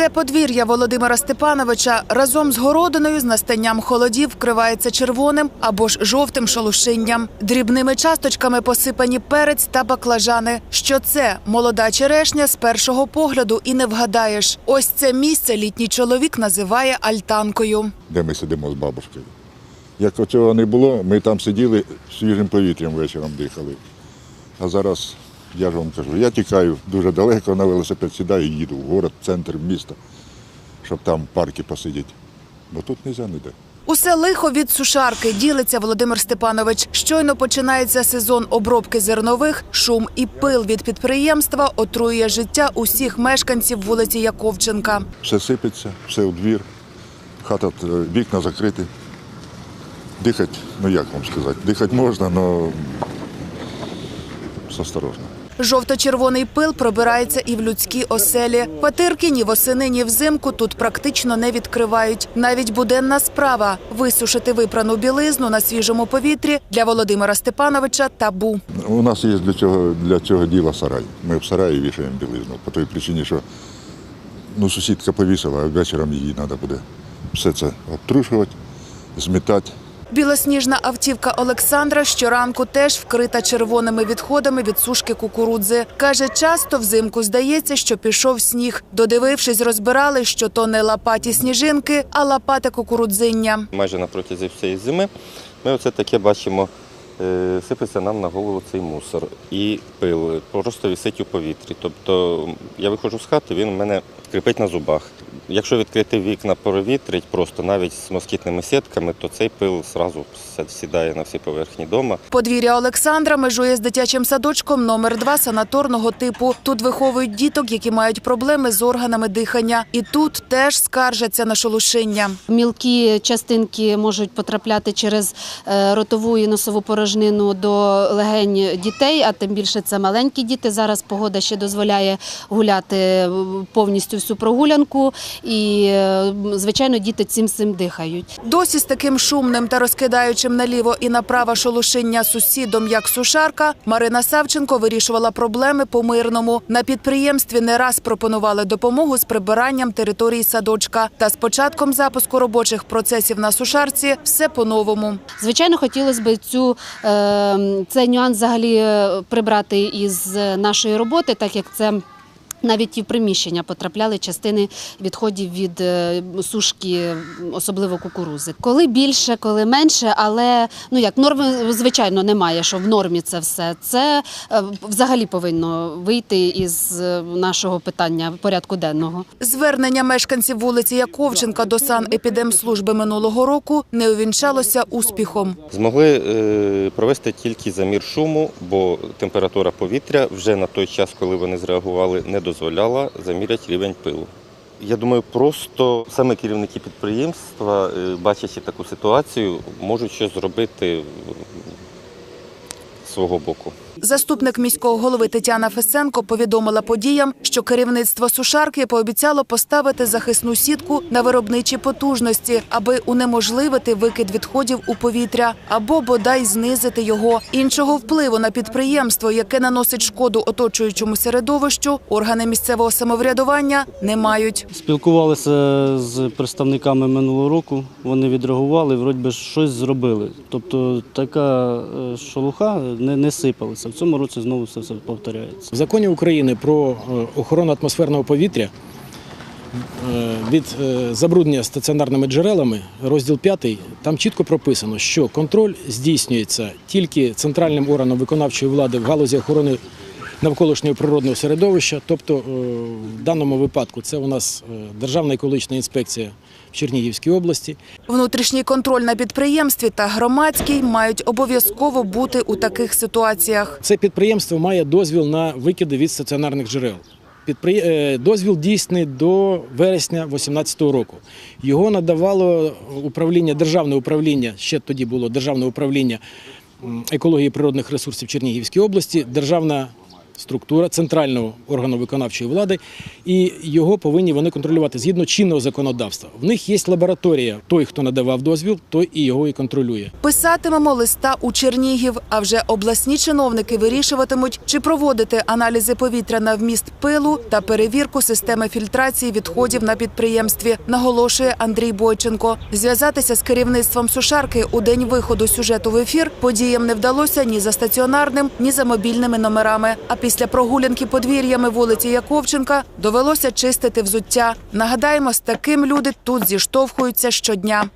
Все подвір'я Володимира Степановича разом з городиною з настанням холодів вкривається червоним або ж жовтим шолушинням. Дрібними часточками посипані перець та баклажани. Що це молода черешня з першого погляду і не вгадаєш. Ось це місце літній чоловік називає альтанкою. де ми сидимо з бабушкою. Як цього не було, ми там сиділи свіжим повітрям вечором дихали. А зараз, я ж вам кажу, я тікаю дуже далеко на велосипед сідаю і їду в город, в центр міста, щоб там в парки посидіти. Бо тут не можна ніде. Усе лихо від сушарки ділиться Володимир Степанович. Щойно починається сезон обробки зернових. Шум і пил від підприємства отруює життя усіх мешканців вулиці Яковченка. Все сипеться, все у двір, хата, е, вікна закриті. Дихати, ну як вам сказати, дихати можна, але осторожно. Жовто-червоний пил пробирається і в людські оселі. Квартирки ні восени, ні взимку тут практично не відкривають. Навіть буденна справа висушити випрану білизну на свіжому повітрі для Володимира Степановича табу. У нас є для цього, для цього діла сарай. Ми в сараї вішаємо білизну по той причині, що ну, сусідка повісила, а вечором її треба буде все це обтрушувати, змітати. Білосніжна автівка Олександра щоранку теж вкрита червоними відходами від сушки кукурудзи. Каже, часто взимку здається, що пішов сніг. Додивившись, розбирали, що то не лопаті сніжинки, а лопати кукурудзиння. майже на протязі всієї зими, ми оце таке бачимо, е, сипеться нам на голову цей мусор і пил, просто висить у повітрі. Тобто я виходжу з хати, він у мене кріпить на зубах. Якщо відкрити вікна, провітрить просто навіть з москітними сітками, то цей пил одразу сідає на всі поверхні дома. Подвір'я Олександра межує з дитячим садочком номер 2 санаторного типу. Тут виховують діток, які мають проблеми з органами дихання. І тут теж скаржаться на шелушиння. Мілкі частинки можуть потрапляти через е, ротову і носову порожнину до легень дітей, а тим більше це маленькі діти. Зараз погода ще дозволяє гуляти повністю всю прогулянку, і е, звичайно діти цим цим дихають. Досі з таким шумним та розкидаючим наліво і направо шолушиння сусідом, як сушарка, Марина Савченко вирішувала проблеми по-мирному. На підприємстві не раз пропонували допомогу з прибиранням території садочка. Та з початком запуску робочих процесів на сушарці все по-новому. Звичайно, хотілося б цю е, цей нюанс взагалі е, прибрати із нашої роботи, так як це. Навіть і в приміщення потрапляли частини відходів від е, сушки, особливо кукурузи. Коли більше, коли менше, але ну як норми, звичайно, немає, що в нормі це все. Це е, взагалі повинно вийти із е, нашого питання порядку денного. Звернення мешканців вулиці Яковченка до санепідемслужби минулого року не увінчалося успіхом. Змогли провести тільки замір шуму, бо температура повітря вже на той час, коли вони зреагували, не дозволяла заміряти рівень пилу. Я думаю, просто саме керівники підприємства, е, бачачи таку ситуацію, можуть щось зробити свого боку. Заступник міського голови Тетяна Фесенко повідомила подіям, що керівництво сушарки пообіцяло поставити захисну сітку на виробничі потужності, аби унеможливити викид відходів у повітря або бодай знизити його. Іншого впливу на підприємство, яке наносить шкоду оточуючому середовищу, органи місцевого самоврядування не мають. Спілкувалися з представниками минулого року. Вони відреагували, вроді би щось зробили. Тобто така е, шелуха не, не сипалися. В цьому році знову все, все повторяється. В законі України про е, охорону атмосферного повітря е, від е, забруднення стаціонарними джерелами, розділ 5, там чітко прописано, що контроль здійснюється тільки центральним органом виконавчої влади в галузі охорони навколишнього природного середовища. Тобто, е, в даному випадку це у нас е, Державна екологічна інспекція в Чернігівській області. Внутрішній контроль на підприємстві та громадський мають обов'язково бути у таких ситуаціях. Це підприємство має дозвіл на викиди від стаціонарних джерел. Е, Дозвіл дійсний до вересня 2018 року. Його надавало управління, державне управління, ще тоді було державне управління екології природних ресурсів Чернігівської області, Державна структура центрального органу виконавчої влади, і його повинні вони контролювати згідно чинного законодавства. В них є лабораторія. Той, хто надавав дозвіл, той і його і контролює. Писатимемо листа у Чернігів, а вже обласні чиновники вирішуватимуть, чи проводити аналізи повітря на вміст пилу та перевірку системи фільтрації відходів на підприємстві, наголошує Андрій Бойченко. Зв'язатися з керівництвом сушарки у день виходу сюжету в ефір подіям не вдалося ні за стаціонарним, ні за мобільними номерами. А після прогулянки подвір'ями вулиці Яковченка довелося чистити взуття. Нагадаємо, з таким люди тут зіштовхуються щодня.